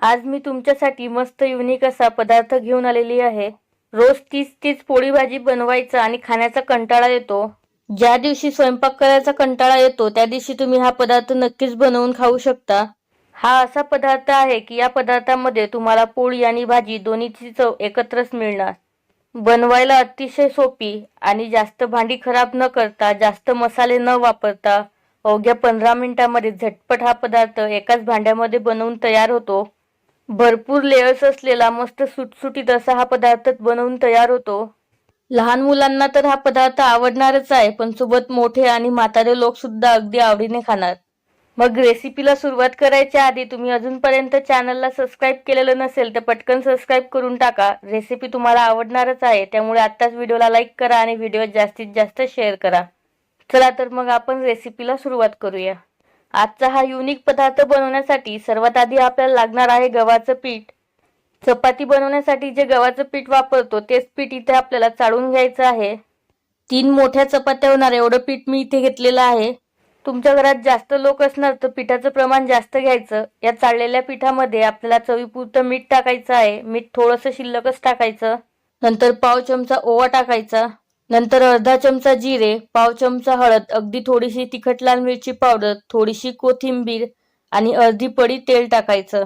आज मी तुमच्यासाठी मस्त युनिक असा पदार्थ घेऊन आलेली आहे. रोज तीच तीच पोळी भाजी बनवायचा आणि खाण्याचा कंटाळा येतो. ज्या दिवशी स्वयंपाक करायचा कंटाळा येतो त्या दिवशी तुम्ही हा पदार्थ नक्कीच बनवून खाऊ शकता. हा असा पदार्थ आहे की या पदार्थामध्ये तुम्हाला पोळी आणि भाजी दोन्हीची चव एकत्रच मिळणार. बनवायला अतिशय सोपी आणि जास्त भांडी खराब न करता जास्त मसाले न वापरता अवघ्या पंधरा मिनिटांमध्ये झटपट हा पदार्थ एकाच भांड्यामध्ये बनवून तयार होतो. भरपूर लेयर्स असलेला मस्त सुटसुटीत असा हा पदार्थ बनवून तयार होतो. लहान मुलांना तर हा पदार्थ आवडणारच आहे पण सोबत मोठे आणि म्हातारे लोक सुद्धा अगदी आवडीने खाणार. मग रेसिपीला सुरुवात करायच्या आधी तुम्ही अजूनपर्यंत चॅनलला सबस्क्राईब केलेलं नसेल तर पटकन सबस्क्राईब करून टाका. रेसिपी तुम्हाला आवडणारच आहे त्यामुळे आत्ताच व्हिडिओला लाईक करा आणि व्हिडिओ जास्तीत जास्त शेअर करा. चला तर मग आपण रेसिपीला सुरुवात करूया. आजचा हा युनिक पदार्थ बनवण्यासाठी सर्वात आधी आपल्याला लागणार आहे गव्हाचं पीठ. चपाती बनवण्यासाठी जे गव्हाचं पीठ वापरतो तेच पीठ इथे आपल्याला चाळून घ्यायचं आहे. तीन मोठ्या चपात्या होणार एवढं पीठ मी इथे घेतलेलं आहे. तुमच्या घरात जास्त लोक असणार तर पिठाचं प्रमाण जास्त घ्यायचं. या चाळलेल्या पिठामध्ये आपल्याला चवीपुरतं मीठ टाकायचं आहे. मीठ थोडंसं शिल्लकच टाकायचं. नंतर पाव चमचा ओवा टाकायचा. नंतर अर्धा चमचा जिरे पाव चमचा हळद अगदी थोडीशी तिखट लाल मिरची पावडर थोडीशी कोथिंबीर आणि अर्धी पडी तेल टाकायचं.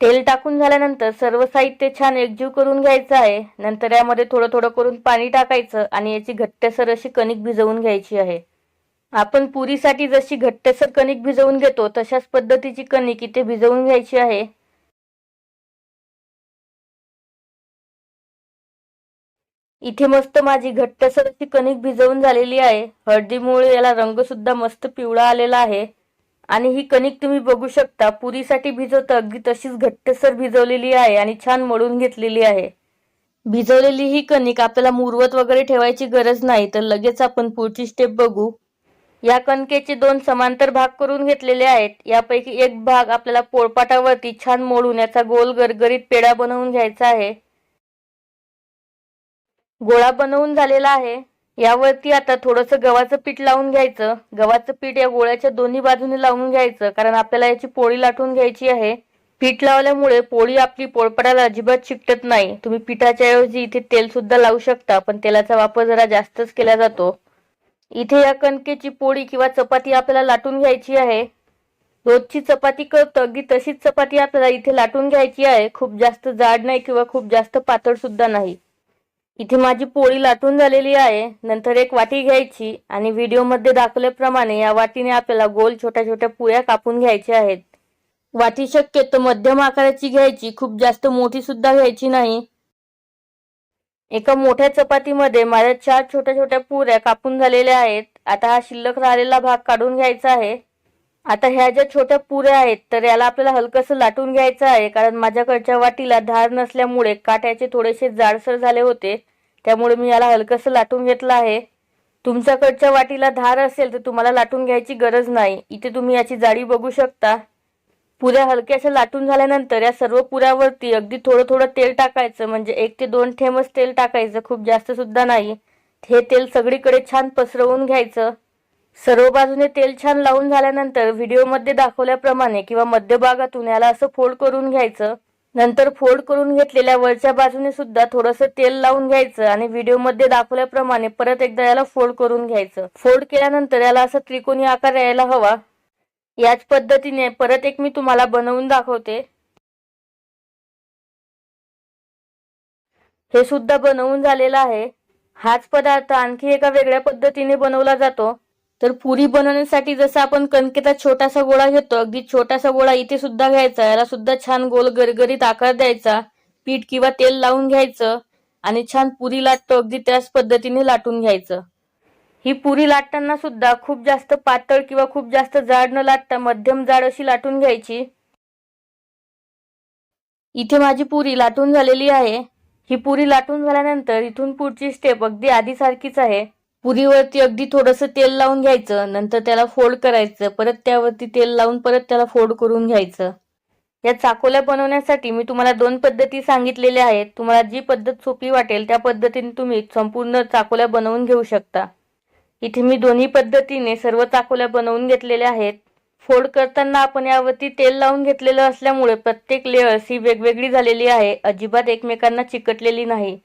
तेल टाकून झाल्यानंतर सर्व साहित्य छान एकजीव करून घ्यायचं आहे. नंतर यामध्ये थोडं थोडं करून पाणी टाकायचं आणि याची घट्टसर अशी कणिक भिजवून घ्यायची आहे. आपण पुरीसाठी जशी घट्टसर कणिक भिजवून घेतो तशाच पद्धतीची कणिक इथे भिजवून घ्यायची आहे. इथे मस्त माझी घट्टसर अशी कणिक भिजवून झालेली आहे. हळदीमुळे याला रंग सुद्धा मस्त पिवळा आलेला आहे. आणि ही कणिक तुम्ही बघू शकता पुरीसाठी भिजवता अगदी तशीच घट्टसर भिजवलेली आहे आणि छान मळून घेतलेली आहे. भिजवलेली ही कणिक आपल्याला मुरवत वगैरे ठेवायची गरज नाही तर लगेच आपण पुढची स्टेप बघू. या कणकेचे दोन समांतर भाग करून घेतलेले आहेत. यापैकी एक भाग आपल्याला पोळपाटावरती छान मोडून याचा गोल गरगरीत पेढा बनवून घ्यायचा आहे. गोळा बनवून झालेला आहे. यावरती आता थोडंसं गव्हाचं पीठ लावून घ्यायचं. गव्हाचं पीठ या गोळ्याच्या दोन्ही बाजूने लावून घ्यायचं कारण आपल्याला याची पोळी लाटून घ्यायची आहे. पीठ लावल्यामुळे पोळी आपली पोळपडाला अजिबात चिकटत नाही. तुम्ही पिठाच्या ऐवजी इथे तेल सुद्धा लावू शकता पण तेलाचा वापर जरा जास्तच केला जातो. इथे या कणकेची पोळी किंवा चपाती आपल्याला लाटून घ्यायची आहे. रोजची चपाती करतो अगदी तशीच चपाती आपल्याला इथे लाटून घ्यायची आहे. खूप जास्त जाड नाही किंवा खूप जास्त पातळ सुद्धा नाही. इथे माझी पोळी लाटून झालेली आहे. नंतर एक वाटी घ्यायची आणि व्हिडिओमध्ये दाखवल्याप्रमाणे या वाटीने आपल्याला गोल छोट्या छोट्या पुऱ्या कापून घ्यायच्या आहेत. वाटी शक्यतो मध्यम आकाराची घ्यायची खूप जास्त मोठी सुद्धा घ्यायची नाही. एका मोठ्या चपातीमध्ये माझ्या चार छोट्या छोट्या पुऱ्या कापून झालेल्या आहेत. आता हा शिल्लक राहिलेला भाग काढून घ्यायचा आहे. आता ह्या ज्या छोट्या पुऱ्या आहेत तर याला आपल्याला हलकंसं लाटून घ्यायचं आहे कारण माझ्याकडच्या वाटीला धार नसल्यामुळे काट्याचे थोडेसे जाडसर झाले होते. त्यामुळे मी याला हलकंसं लाटून घेतलं आहे. तुमच्याकडच्या वाटीला धार असेल तर तुम्हाला लाटून घ्यायची गरज नाही. इथे तुम्ही याची जाडी बघू शकता. पुऱ्या हलक्याशा लाटून झाल्यानंतर या सर्व पुऱ्यावरती अगदी थोडं थोडं तेल टाकायचं. म्हणजे एक ते दोन थेंबच तेल टाकायचं. खूप जास्त सुद्धा नाही. हे तेल सगळीकडे छान पसरवून घ्यायचं. सर्व बाजूने तेल छान लावून झाल्यानंतर व्हिडिओमध्ये दाखवल्याप्रमाणे किंवा मध्यभागातून याला असं फोल्ड करून घ्यायचं. नंतर फोल्ड करून घेतलेल्या वरच्या बाजूने सुद्धा थोडंसं तेल लावून घ्यायचं आणि व्हिडिओमध्ये दाखवल्याप्रमाणे परत एकदा याला फोल्ड करून घ्यायचं. फोल्ड केल्यानंतर याला असा त्रिकोणी आकार यायला हवा. याच पद्धतीने परत एक मी तुम्हाला बनवून दाखवते. हे सुद्धा बनवून झालेलं आहे. हाच पदार्थ आणखी एका वेगळ्या पद्धतीने बनवला जातो. तर पुरी बनवण्यासाठी जसं आपण कणकेचा छोटासा गोळा घेतो अगदी छोटासा गोळा इथे सुद्धा घ्यायचा. याला सुद्धा छान गोल गरगरीत आकार द्यायचा. पीठ किंवा तेल लावून घ्यायचं आणि छान पुरी लाटतो अगदी त्याच पद्धतीने लाटून घ्यायचं. ही पुरी लाटताना सुद्धा खूप जास्त पातळ किंवा खूप जास्त जाड न लाटता मध्यम जाड अशी लाटून घ्यायची. इथे माझी पुरी लाटून झालेली आहे. ही पुरी लाटून झाल्यानंतर इथून पुढची स्टेप अगदी आधीसारखीच आहे. पुरीवरती अगदी थोडंसं तेल लावून घ्यायचं नंतर त्याला फोल्ड करायचं परत त्यावरती तेल लावून परत त्याला फोल्ड करून घ्यायचं. या चाकोल्या बनवण्यासाठी मी तुम्हाला दोन पद्धती सांगितलेल्या आहेत. तुम्हाला जी पद्धत सोपी वाटेल त्या पद्धतीने तुम्ही संपूर्ण चाकोल्या बनवून घेऊ शकता. इथे मी दोन्ही पद्धतीने सर्व चाकोल्या बनवून घेतलेल्या आहेत. फोल्ड करताना आपण यावरती तेल लावून घेतलेलं असल्यामुळे प्रत्येक लेअर्स ही वेगवेगळी झालेली आहे. अजिबात एकमेकांना चिकटलेली नाही.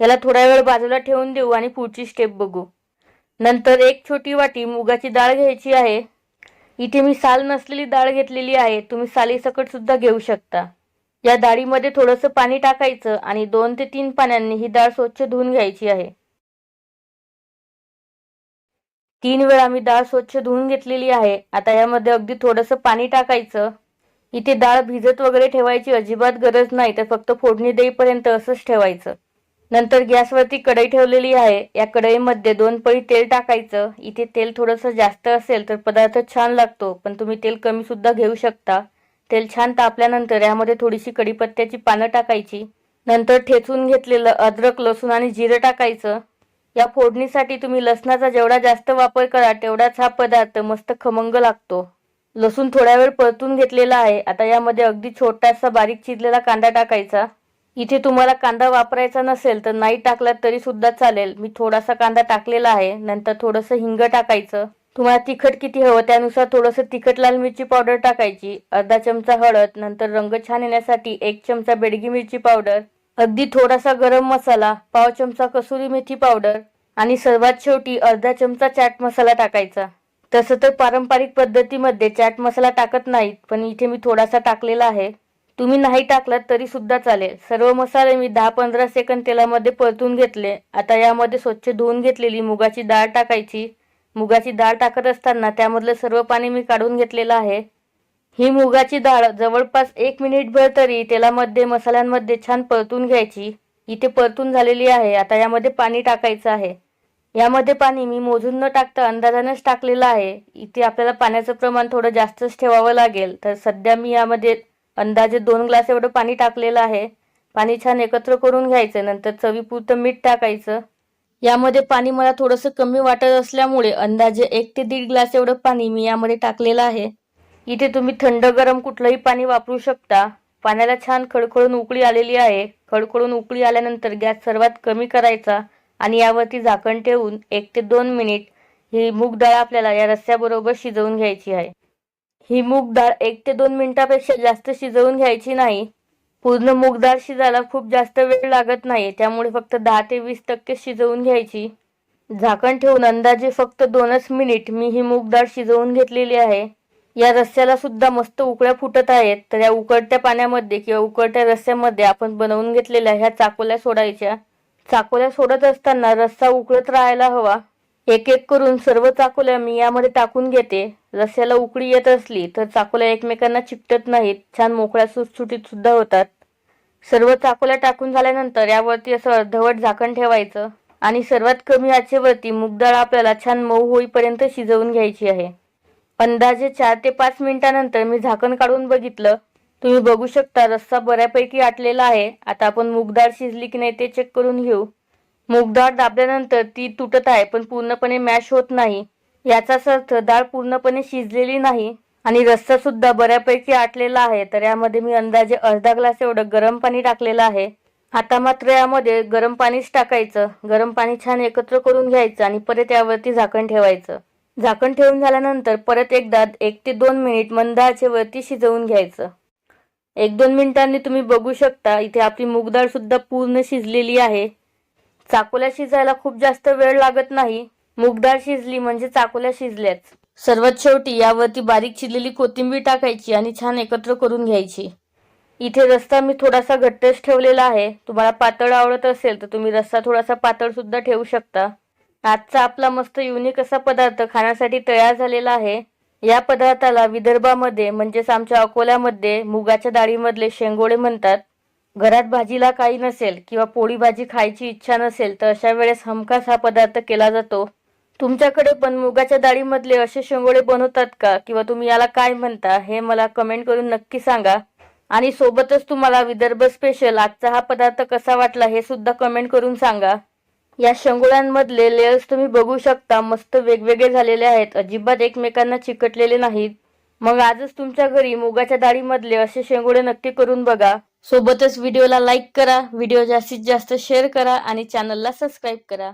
याला थोडा वेळ बाजूला ठेवून देऊ आणि पुढची स्टेप बघू. नंतर एक छोटी वाटी मुगाची डाळ घ्यायची आहे. इथे मी साल नसलेली डाळ घेतलेली आहे. तुम्ही सालीसकट सुद्धा घेऊ शकता. या डाळीमध्ये थोडंसं पाणी टाकायचं आणि दोन ते तीन पाण्याने ही डाळ स्वच्छ धुवून घ्यायची आहे. तीन वेळा मी डाळ स्वच्छ धुवून घेतलेली आहे. आता यामध्ये अगदी थोडंसं पाणी टाकायचं. इथे डाळ भिजत वगैरे ठेवायची अजिबात गरज नाही. तर फक्त फोडणी देईपर्यंत असंच ठेवायचं. नंतर गॅसवरती कढई ठेवलेली आहे. या कढईमध्ये दोन पळी तेल टाकायचं. इथे तेल थोडंसं जास्त असेल तर पदार्थ छान लागतो पण तुम्ही तेल कमी सुद्धा घेऊ शकता. तेल छान तापल्यानंतर यामध्ये थोडीशी कढीपत्त्याची पानं टाकायची. नंतर ठेचून घेतलेलं अद्रक लसूण आणि जिरं टाकायचं. या फोडणीसाठी तुम्ही लसणाचा जेवढा जास्त वापर करा तेवढाच हा पदार्थ मस्त खमंग लागतो. लसूण थोड्या वेळ परतून घेतलेला आहे. आता यामध्ये अगदी छोटासा बारीक चिरलेला कांदा टाकायचा. इथे तुम्हाला कांदा वापरायचा नसेल तर नाही टाकला तरी सुद्धा चालेल. मी थोडासा कांदा टाकलेला आहे. नंतर थोडंसं हिंग टाकायचं. तुम्हाला तिखट किती हवं त्यानुसार थोडंसं तिखट लाल मिरची पावडर टाकायची अर्धा चमचा हळद नंतर रंग छान येण्यासाठी एक चमचा बेडगी मिरची पावडर अगदी थोडासा गरम मसाला पाव चमचा कसुरी मेथी पावडर आणि सर्वात शेवटी अर्धा चमचा चाट मसाला टाकायचा. तसं तर पारंपरिक पद्धतीमध्ये चाट मसाला टाकत नाहीत पण इथे मी थोडासा टाकलेला आहे. तुम्ही नाही टाकलात तरी सुद्धा चालेल. सर्व मसाले मी दहा पंधरा सेकंद तेलामध्ये परतून घेतले. आता यामध्ये स्वच्छ धुवून घेतलेली मुगाची डाळ टाकायची. मुगाची डाळ टाकत असताना त्यामधलं सर्व पाणी मी काढून घेतलेलं आहे. ही मुगाची डाळ जवळपास एक मिनिटभर तरी तेलामध्ये मसाल्यांमध्ये छान परतून घ्यायची. इथे परतून झालेली आहे. आता यामध्ये पाणी टाकायचं आहे. यामध्ये पाणी मी मोजून न टाकता अंदाजानेच टाकलेलं आहे. इथे आपल्याला पाण्याचं प्रमाण थोडं जास्तच ठेवावं लागेल. तर सध्या मी यामध्ये अंदाजे दोन ग्लास एवढं पाणी टाकलेलं आहे. पाणी छान एकत्र करून घ्यायचं नंतर चवीपुरतं मीठ टाकायचं. यामध्ये पाणी मला थोडंसं कमी वाटत असल्यामुळे अंदाजे एक ते दीड ग्लास एवढं पाणी मी यामध्ये टाकलेलं आहे. इथे तुम्ही थंड गरम कुठलंही पाणी वापरू शकता. पाण्याला छान खडखडून उकळी आलेली आहे. खडखडून उकळी आल्यानंतर गॅस सर्वात कमी करायचा आणि यावरती झाकण ठेवून एक ते दोन मिनिट ही मूग डाळ आपल्याला या रस्स्याबरोबर शिजवून घ्यायची आहे. ही मूग डाळ एक ते दोन मिनिटापेक्षा जास्त शिजवून घ्यायची नाही. पूर्ण मूग डाळ शिजायला खूप जास्त वेळ लागत नाही त्यामुळे फक्त दहा ते वीस टक्के शिजवून घ्यायची. झाकण ठेवून अंदाजे फक्त दोनच मिनिट मी ही मूग डाळ शिजवून घेतलेली आहे. या रस्स्याला सुद्धा मस्त उकळ्या फुटत आहेत तर या उकळत्या पाण्यामध्ये किंवा उकळत्या रस्स्यामध्ये आपण बनवून घेतलेल्या ह्या चाकोल्या सोडायच्या. चाकोल्या सोडत असताना रस्सा उकळत राहायला हवा. एक एक करून सर्व चाकोल्या मी यामध्ये टाकून घेते. रस्स्याला उकळी येत असली तर चाकोल्या एकमेकांना चिकटत नाहीत. छान मोकळ्या सुटसुटीत सुद्धा होतात. सर्व चाकोल्या टाकून झाल्यानंतर यावरती असं अर्धवट झाकण ठेवायचं. आणि सर्वात कमी आचेवरती मुगडाळ आपल्याला छान मऊ होईपर्यंत शिजवून घ्यायची आहे. अंदाजे चार ते पाच मिनिटानंतर मी झाकण काढून बघितलं. तुम्ही बघू शकता रस्सा बऱ्यापैकी आटलेला आहे. आता आपण मुगडाळ शिजली की नाही ते चेक करून घेऊ. मुगडाळ दाबल्यानंतर ती तुटत आहे पण पूर्णपणे मॅश होत नाही. याचाच अर्थ डाळ पूर्णपणे शिजलेली नाही आणि रस्सा सुद्धा बऱ्यापैकी आटलेला आहे तर यामध्ये मी अंदाजे अर्धा ग्लास एवढं गरम पाणी टाकलेलं आहे. आता मात्र यामध्ये गरम पाणीच टाकायचं. गरम पाणी छान एकत्र करून घ्यायचं आणि परत यावरती झाकण ठेवायचं. झाकण ठेवून झाल्यानंतर परत एकदा एक ते दोन मिनिट मंद वरती शिजवून घ्यायचं. एक दोन मिनिटांनी तुम्ही बघू शकता इथे आपली मूगडाळ सुद्धा पूर्ण शिजलेली आहे. चाकोल्या शिजायला खूप जास्त वेळ लागत नाही. मुगडाळ शिजली म्हणजे चाकोल्या शिजल्याच. सर्वात शेवटी यावरती बारीक चिरलेली कोथिंबीर टाकायची आणि छान एकत्र करून घ्यायची. इथे रस्ता मी थोडासा घट्टच ठेवलेला आहे. तुम्हाला पातळ आवडत असेल तर तुम्ही रस्ता थोडासा पातळ सुद्धा ठेवू शकता. आजचा आपला मस्त युनिक असा पदार्थ खाण्यासाठी तयार झालेला आहे. या पदार्थाला विदर्भामध्ये म्हणजेच आमच्या अकोल्यामध्ये मुगाच्या डाळीमधले शेंगोळे म्हणतात. घरात भाजीला काही नसेल किंवा पोळी भाजी खायची इच्छा नसेल तर अशा वेळेस हमखास हा पदार्थ केला जातो. तुमच्याकडे पण मुगाच्या डाळीमधले असे शेंगोळे बनवतात का? किंवा तुम्ही याला काय म्हणता हे मला कमेंट करून नक्की सांगा. आणि सोबतच तुम्हाला विदर्भ स्पेशल आजचा हा पदार्थ कसा वाटला हे सुद्धा कमेंट करून सांगा. या शेंगोळ्यांमधले लेयर्स तुम्ही बघू शकता मस्त वेगवेगळे झालेले आहेत. अजिबात एकमेकांना चिकटलेले नाहीत. मग आजच तुमच्या घरी मुगाच्या डाळीमधले असे शेंगोळे नक्की करून बघा. सोबतच व्हिडिओला लाईक करा व्हिडिओ जास्तीत जास्त शेअर करा आणि चॅनलला सबस्क्राईब करा.